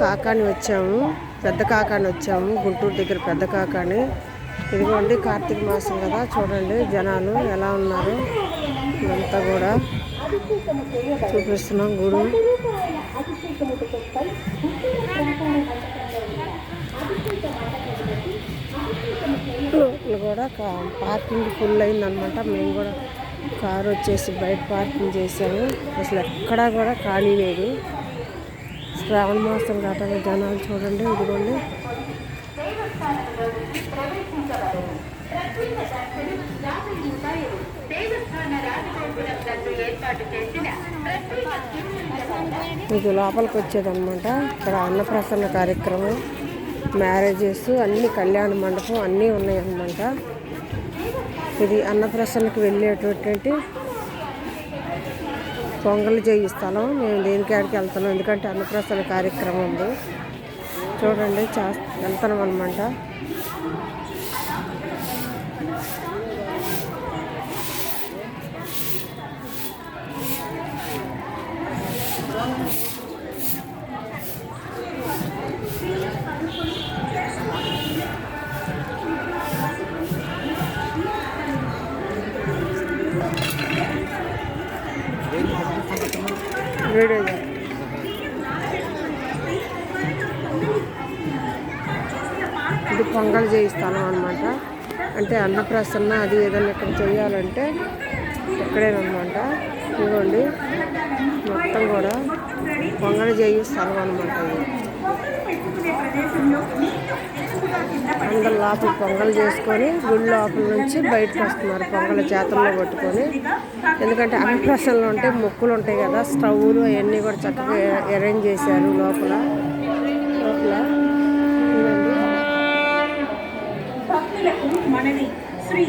కాకాని వచ్చాము పెద్ద కాకాని వచ్చాము గుంటూరు దగ్గర పెద్ద కాకాని. ఇదిగోండి కార్తీక మాసం కదా చూడండి జనాలు ఎలా ఉన్నారు. ఇదంతా కూడా చూపిస్తున్నాం గుడు. కూడా కా- పార్కింగ్ ఫుల్ అయిందనమాట. మేము కూడా కారు వచ్చేసి బయట పార్కింగ్ చేసాము. అసలు ఎక్కడా కూడా ఖాళీ లేదు. శ్రావణ మాసం కాబట్టి జనాలు చూడండి ఇదిగోండి. ఇది లోపలికి వచ్చేదన్నమాట. ఇక్కడ అన్నప్రసన్న కార్యక్రమం మ్యారేజెస్ అన్ని కళ్యాణ మండపం అన్నీ ఉన్నాయన్నమాట. ఇది అన్నప్రసన్నకి వెళ్ళేటటువంటి పొంగలు చేయి స్థలం మేము దేనికాడికి వెళ్తున్నాం? ఎందుకంటే అన్నప్రసన కార్యక్రమం ఉంది. చూడండి చే వెళ్తున్నాం అనమాట వీడియో ఇది పొంగల్ చేయిస్తాను అనమాట అంటే అన్నప్రసన్న అది ఏదైనా ఇక్కడ చేయాలంటే ఇక్కడేనమాట ఇదిగోండి మొత్తం కూడా పొంగల్ చేయి స్థలం అనమాట ఇది. అందరు లోపల పొంగల్ చేసుకొని గుడి లోపల నుంచి బయటకు వస్తున్నారు పొంగల్ చేతుల్లో పట్టుకొని ఎందుకంటే అన్నప్రసన్నలు ఉంటే మొక్కులు ఉంటాయి కదా స్టవ్లు అవన్నీ కూడా చక్కగా అరేంజ్ చేశారు లోపల. లోపల. శ్రీ